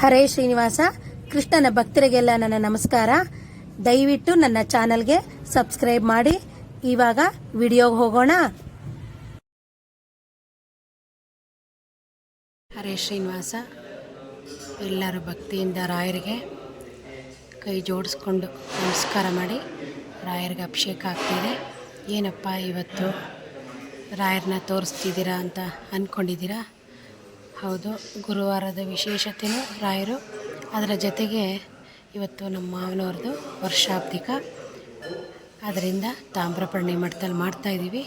ಹರೇ ಶ್ರೀನಿವಾಸ, ಕೃಷ್ಣನ ಭಕ್ತರಿಗೆಲ್ಲ ನನ್ನ ನಮಸ್ಕಾರ. ದಯವಿಟ್ಟು ನನ್ನ ಚಾನಲ್ಗೆ ಸಬ್ಸ್ಕ್ರೈಬ್ ಮಾಡಿ. ಇವಾಗ ವಿಡಿಯೋಗೆ ಹೋಗೋಣ. ಹರೇ ಶ್ರೀನಿವಾಸ, ಎಲ್ಲರೂ ಭಕ್ತಿಯಿಂದ ರಾಯರಿಗೆ ಕೈ ಜೋಡಿಸ್ಕೊಂಡು ನಮಸ್ಕಾರ ಮಾಡಿ. ರಾಯರಿಗೆ ಅಭಿಷೇಕ ಆಗ್ತಿದೆ. ಏನಪ್ಪ ಇವತ್ತು ರಾಯರನ್ನ ತೋರಿಸ್ತಿದ್ದೀರಾ ಅಂತ ಅಂದ್ಕೊಂಡಿದ್ದೀರಾ ಹೌದು, ಗುರುವಾರದ ವಿಶೇಷತೆಯೂ ರಾಯರು. ಅದರ ಜೊತೆಗೆ ಇವತ್ತು ನಮ್ಮ ಮಾವನವ್ರದ್ದು ವರ್ಷಾಬ್ದಿಕ. ಅದರಿಂದ ತಾಮ್ರಪರ್ಣಿ ಮಠದಲ್ಲಿ ಮಾಡ್ತಾಯಿದ್ದೀವಿ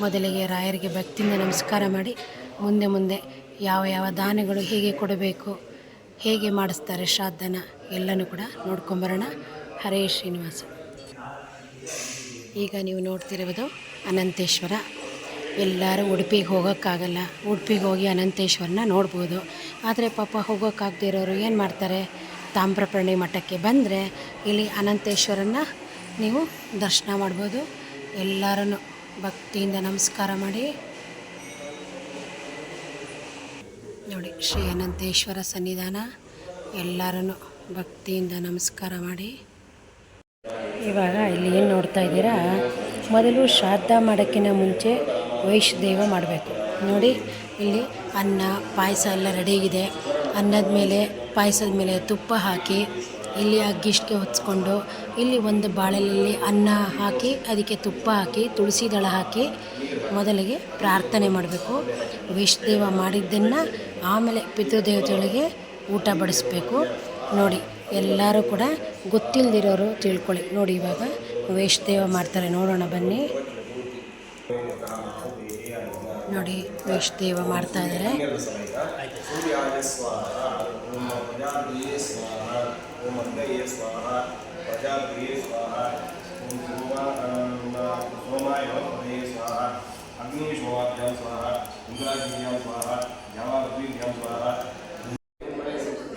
ಮೊದಲಿಗೆ ರಾಯರಿಗೆ ಭಕ್ತಿಯಿಂದ ನಮಸ್ಕಾರ ಮಾಡಿ, ಮುಂದೆ ಮುಂದೆ ಯಾವ ಯಾವ ದಾನಗಳು ಹೇಗೆ ಕೊಡಬೇಕು, ಹೇಗೆ ಮಾಡಿಸ್ತಾರೆ ಶ್ರಾದ್ದನ ಎಲ್ಲನೂ ಕೂಡ ನೋಡ್ಕೊಂಬರೋಣ. ಹರೇ ಶ್ರೀನಿವಾಸ. ಈಗ ನೀವು ನೋಡ್ತಿರುವುದು ಅನಂತೇಶ್ವರ ಎಲ್ಲರೂ ಉಡುಪಿಗೆ ಹೋಗೋಕ್ಕಾಗಲ್ಲ. ಉಡುಪಿಗೆ ಹೋಗಿ ಅನಂತೇಶ್ವರನ ನೋಡ್ಬೋದು. ಆದರೆ ಪಾಪ ಹೋಗೋಕ್ಕಾಗದೇ ಇರೋರು ಏನು ಮಾಡ್ತಾರೆ? ತಾಮ್ರಪರ್ಣಿ ಮಠಕ್ಕೆ ಬಂದರೆ ಇಲ್ಲಿ ಅನಂತೇಶ್ವರನ ನೀವು ದರ್ಶನ ಮಾಡ್ಬೋದು. ಎಲ್ಲರೂ ಭಕ್ತಿಯಿಂದ ನಮಸ್ಕಾರ ಮಾಡಿ. ನೋಡಿ, ಶ್ರೀ ಅನಂತೇಶ್ವರ ಸನ್ನಿಧಾನ. ಎಲ್ಲರೂ ಭಕ್ತಿಯಿಂದ ನಮಸ್ಕಾರ ಮಾಡಿ. ಇವಾಗ ಇಲ್ಲಿ ಏನು ನೋಡ್ತಾ ಇದ್ದೀರಾ? ಮೊದಲು ಶ್ರಾದ್ದ ಮಾಡೋಕ್ಕಿಂತ ಮುಂಚೆ ವೈಷ್ಣದೇವ ಮಾಡಬೇಕು. ನೋಡಿ, ಇಲ್ಲಿ ಅನ್ನ, ಪಾಯಸ ಎಲ್ಲ ರೆಡಿಯಾಗಿದೆ ಅನ್ನದ ಮೇಲೆ, ಪಾಯಸದ ಮೇಲೆ ತುಪ್ಪ ಹಾಕಿ, ಇಲ್ಲಿ ಅಗ್ಗಿಷ್ಟಿಗೆ ಹೊತ್ಸ್ಕೊಂಡು, ಇಲ್ಲಿ ಒಂದು ಬಾಳೆಲೆಯಲ್ಲಿ ಅನ್ನ ಹಾಕಿ, ಅದಕ್ಕೆ ತುಪ್ಪ ಹಾಕಿ, ತುಳಸಿ ದಳ ಹಾಕಿ ಮೊದಲಿಗೆ ಪ್ರಾರ್ಥನೆ ಮಾಡಬೇಕು. ವೈಷ್ಣದೇವ ಮಾಡಿದ್ದನ್ನು ಆಮೇಲೆ ಪಿತೃದೇವತೆಗಳಿಗೆ ಊಟ ಬಡಿಸ್ಬೇಕು. ನೋಡಿ, ಎಲ್ಲರೂ ಕೂಡ ಗೊತ್ತಿಲ್ಲದಿರೋರು ತಿಳ್ಕೊಳ್ಳಿ. ನೋಡಿ, ಇವಾಗ ವೈಷ್ಣದೇವ ಮಾಡ್ತಾರೆ. ನೋಡೋಣ ಬನ್ನಿ. ನೋಡಿ ವೇಷ ದೇವ ಮಾಡ್ತಾ ಇದ್ದಾರೆ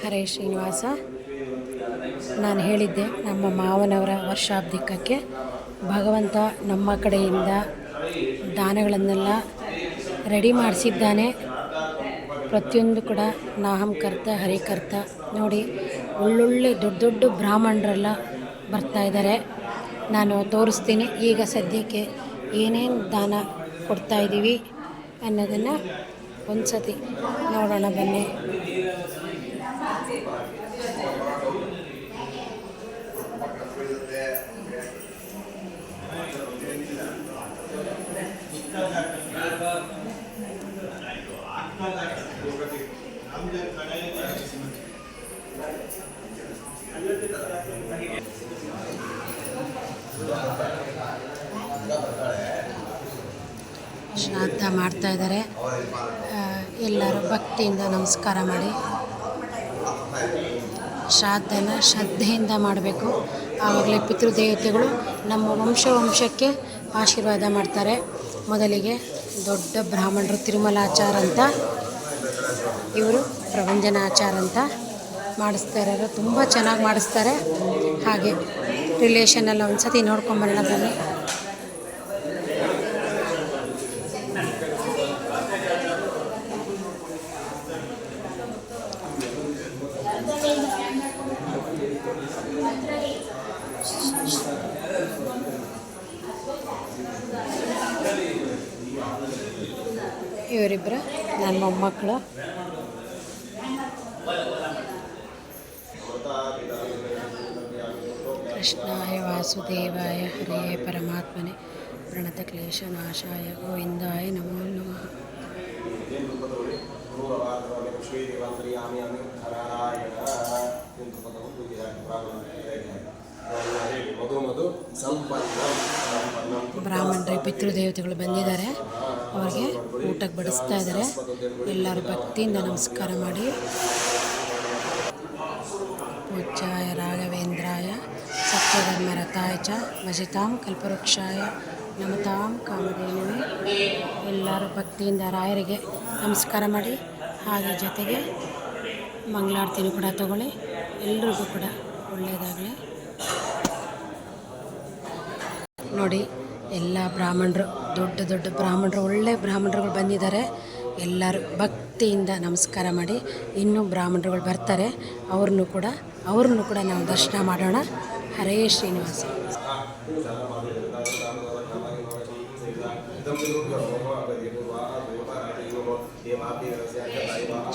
ಹರೇ ಶ್ರೀನಿವಾಸ, ನಾನು ಹೇಳಿದ್ದೆ ನಮ್ಮ ಮಾವನವರ ವರ್ಷಾಬ್ದಿಕಕ್ಕೆ ಭಗವಂತ ನಮ್ಮ ಕಡೆಯಿಂದ ದಾನಗಳನ್ನೆಲ್ಲ ರೆಡಿ ಮಾಡಿಸಿದ್ದಾನೆ. ಪ್ರತಿಯೊಂದು ಕೂಡ ನಾಹಂ ಕರ್ತ ಹರಿಕರ್ತ ನೋಡಿ ಒಳ್ಳೊಳ್ಳೆ ದೊಡ್ಡ ದೊಡ್ಡ ಬ್ರಾಹ್ಮಣರೆಲ್ಲ ಬರ್ತಾ ಇದ್ದಾರೆ. ನಾನು ತೋರಿಸ್ತೀನಿ. ಈಗ ಸದ್ಯಕ್ಕೆ ಏನೇನು ದಾನ ಕೊಡ್ತಾ ಇದ್ದೀವಿ ಅನ್ನೋದನ್ನು ಒಂದು ಸತಿ ನೋಡೋಣ ಬನ್ನಿ. ಶ್ರಾದ್ದ ಮಾಡ್ತಾ ಇದ್ದಾರೆ. ಎಲ್ಲರೂ ಭಕ್ತಿಯಿಂದ ನಮಸ್ಕಾರ ಮಾಡಿ. ಶ್ರಾದ್ದನ ಶ್ರದ್ಧೆಯಿಂದ ಮಾಡಬೇಕು. ಆವಾಗಲೇ ಪಿತೃದೇವತೆಗಳು ನಮ್ಮ ವಂಶ ವಂಶಕ್ಕೆ ಆಶೀರ್ವಾದ ಮಾಡ್ತಾರೆ. ಮೊದಲಿಗೆ ದೊಡ್ಡ ಬ್ರಾಹ್ಮಣರು ತಿರುಮಲಾಚಾರ ಅಂತ, ಇವರು ಪ್ರಭಂಜನಾಚಾರ ಅಂತ ಮಾಡಿಸ್ತಾ ಇರೋರು. ತುಂಬ ಚೆನ್ನಾಗಿ ಮಾಡಿಸ್ತಾರೆ. ಹಾಗೆ ರಿಲೇಷನ್ ಎಲ್ಲ ಒಂದು ಸತಿ ನೋಡ್ಕೊಂಬರೋಣ ಬನ್ನಿ. ಇವರಿಬ್ಬರು ನನ್ನ ಮೊಮ್ಮಕ್ಕಳು. ಕೃಷ್ಣಾಯ ವಾಸುದೇವಾಯ ಹರೇ ಪರಮಾತ್ಮನೆ. ನಾಶಾಯ ಗೋವಿಂದಾಯ ನಮೋ ನಮಃ. ಬ್ರಾಹ್ಮಣರೇ ಪಿತೃದೇವತೆಗಳು ಬಂದಿದ್ದಾರೆ. ಅವ್ರಿಗೆ ಊಟಕ್ಕೆ ಬಡಿಸ್ತಾ ಇದ್ದಾರೆ. ಎಲ್ಲರೂ ಭಕ್ತಿಯಿಂದ ನಮಸ್ಕಾರ ಮಾಡಿ. ಪೂಜಾಯ ರಾಘವೇಂದ್ರಾಯ ಸತ್ಯಧರ್ಮರಥಾಯ ಚ, ಭಜಿತಾಂ ಕಲ್ಪವೃಕ್ಷಾಯ, ನಮತಾಂ ಕಾಮಧೇನುವೆ. ಎಲ್ಲರೂ ಭಕ್ತಿಯಿಂದ ರಾಯರಿಗೆ ನಮಸ್ಕಾರ ಮಾಡಿ. ಹಾಗೆ ಜೊತೆಗೆ ಮಂಗಳಾರತಿನೂ ಕೂಡ ತಗೊಳ್ಳಿ. ಎಲ್ರಿಗೂ ಕೂಡ ಒಳ್ಳೆಯದಾಗಲಿ. ನೋಡಿ ಎಲ್ಲ ಬ್ರಾಹ್ಮಣರು, ದೊಡ್ಡ ದೊಡ್ಡ ಬ್ರಾಹ್ಮಣರು, ಒಳ್ಳೆ ಬ್ರಾಹ್ಮಣರುಗಳು ಬಂದಿದ್ದಾರೆ. ಎಲ್ಲರೂ ಭಕ್ತಿಯಿಂದ ನಮಸ್ಕಾರ ಮಾಡಿ, ಇನ್ನೂ ಬ್ರಾಹ್ಮಣರುಗಳು ಬರ್ತಾರೆ. ಅವ್ರನ್ನೂ ಕೂಡ ಅವ್ರನ್ನೂ ಕೂಡ ನಾವು ದರ್ಶನ ಮಾಡೋಣ. ಹರೇ ಶ್ರೀನಿವಾಸ.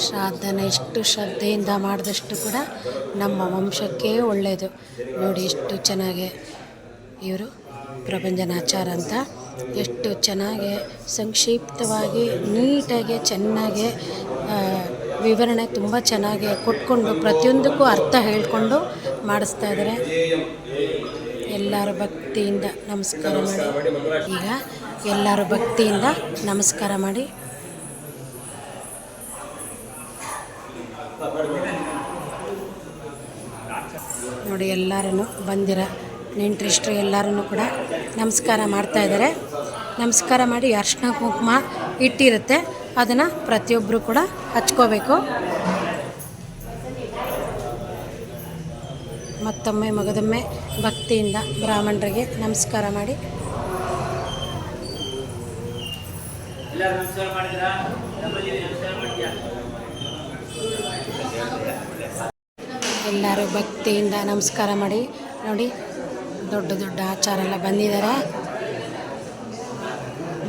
ಶ್ರಾದ್ದನ ಎಷ್ಟು ಶ್ರದ್ಧೆಯಿಂದ ಮಾಡಿದಷ್ಟು ಕೂಡ ನಮ್ಮ ವಂಶಕ್ಕೆ ಒಳ್ಳೆಯದು. ನೋಡಿ ಎಷ್ಟು ಚೆನ್ನಾಗಿ ಇವರು ಪ್ರಪಂಚನಾಚಾರ ಅಂತ ಎಷ್ಟು ಚೆನ್ನಾಗಿ ಸಂಕ್ಷಿಪ್ತವಾಗಿ ನೀಟಾಗಿ ಚೆನ್ನಾಗಿ ವಿವರಣೆ ತುಂಬ ಚೆನ್ನಾಗಿ ಕೊಟ್ಕೊಂಡು ಪ್ರತಿಯೊಂದಕ್ಕೂ ಅರ್ಥ ಹೇಳ್ಕೊಂಡು ಮಾಡಿಸ್ತಾ ಇದ್ದಾರೆ. ಎಲ್ಲರೂ ಭಕ್ತಿಯಿಂದ ನಮಸ್ಕಾರ ಮಾಡಿ. ಈಗ ಎಲ್ಲರೂ ಭಕ್ತಿಯಿಂದ ನಮಸ್ಕಾರ ಮಾಡಿ. ನೋಡಿ ಎಲ್ಲರೂ ಬಂದಿರ. ನೆಂಟರಿಷ್ಟರು ಎಲ್ಲರೂ ಕೂಡ ನಮಸ್ಕಾರ ಮಾಡ್ತಾಯಿದ್ದಾರೆ ನಮಸ್ಕಾರ ಮಾಡಿ ಅರ್ಶಿನ ಕುಂಕುಮ ಇಟ್ಟಿರುತ್ತೆ. ಅದನ್ನು ಪ್ರತಿಯೊಬ್ಬರು ಕೂಡ ಹಚ್ಕೋಬೇಕು. ಮತ್ತೊಮ್ಮೆ ಮಗದೊಮ್ಮೆ ಭಕ್ತಿಯಿಂದ ಬ್ರಾಹ್ಮಣರಿಗೆ ನಮಸ್ಕಾರ ಮಾಡಿ. ಎಲ್ಲರೂ ಭಕ್ತಿಯಿಂದ ನಮಸ್ಕಾರ ಮಾಡಿ. ನೋಡಿ ದೊಡ್ಡ ದೊಡ್ಡ ಆಚಾರ ಎಲ್ಲ ಬಂದಿದ್ದಾರೆ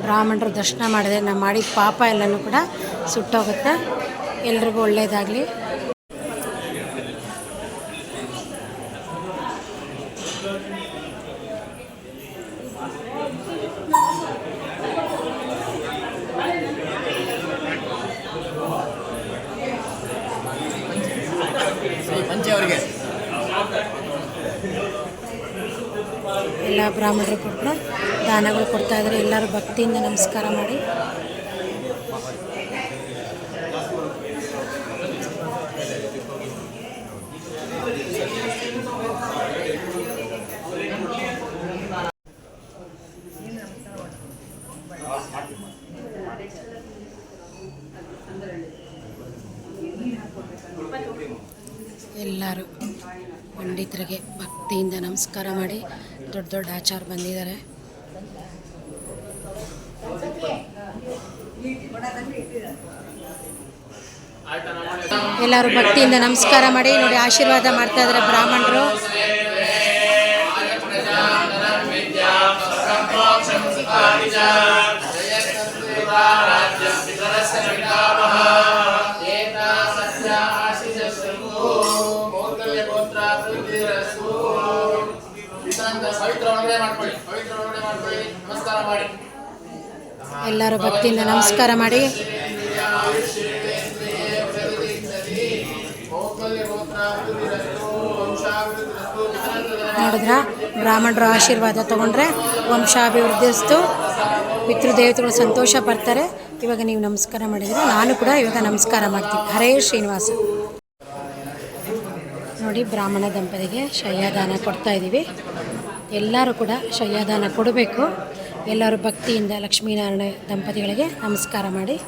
ಬ್ರಾಹ್ಮಣರು ದರ್ಶನ ಮಾಡಿದೆ ನಾವು ಮಾಡಿದ ಪಾಪ ಎಲ್ಲನೂ ಕೂಡ ಸುಟ್ಟೋಗುತ್ತೆ. ಎಲ್ರಿಗೂ ಒಳ್ಳೆಯದಾಗಲಿ ಅವರಿಗೆ. ಎಲ್ಲ ಬ್ರಾಹ್ಮಣರು ಕೂಡ ದಾನಗಳು ಕೊಡ್ತಾ ಇದ್ದಾರೆ. ಎಲ್ಲರೂ ಭಕ್ತಿಯಿಂದ ನಮಸ್ಕಾರ ಮಾಡಿ ಎಲ್ಲರೂ ಪಂಡಿತರಿಗೆ ಭಕ್ತಿಯಿಂದ ನಮಸ್ಕಾರ ಮಾಡಿ ದೊಡ್ಡ ದೊಡ್ಡ ಆಚಾರ ಬಂದಿದ್ದಾರೆ ಎಲ್ಲರೂ ಭಕ್ತಿಯಿಂದ ನಮಸ್ಕಾರ ಮಾಡಿ ನೋಡಿ ಆಶೀರ್ವಾದ ಮಾಡ್ತಾ ಇದ್ದಾರೆ ಬ್ರಾಹ್ಮಣರು ಎಲ್ಲರೂ ಭಕ್ತಿಯಿಂದ ನಮಸ್ಕಾರ ಮಾಡಿ. ನೋಡಿದ್ರ? ಬ್ರಾಹ್ಮಣರ ಆಶೀರ್ವಾದ ತಗೊಂಡ್ರೆ ವಂಶಾಭಿವೃದ್ಧಿಸ್ತು. ಪಿತೃದೇವತೆಗಳು ಸಂತೋಷ ಪಡ್ತಾರೆ. ಇವಾಗ ನೀವು ನಮಸ್ಕಾರ ಮಾಡಿದರೆ ನಾನು ಕೂಡ ಇವಾಗ ನಮಸ್ಕಾರ ಮಾಡ್ತೀನಿ. ಹರೇ ಶ್ರೀನಿವಾಸ. ನೋಡಿ, ಬ್ರಾಹ್ಮಣ ದಂಪತಿಗೆ ಶಯ್ಯಾದಾನ ಕೊಡ್ತಾ ಇದ್ದೀವಿ ಎಲ್ಲರೂ ಕೂಡ ಶಯ್ಯಾದಾನ ಕೊಡಬೇಕು. ಎಲ್ಲರೂ ಭಕ್ತಿಯಿಂದ ಲಕ್ಷ್ಮೀನಾರಾಯಣ ದಂಪತಿಗಳಿಗೆ ನಮಸ್ಕಾರ ಮಾಡಿ.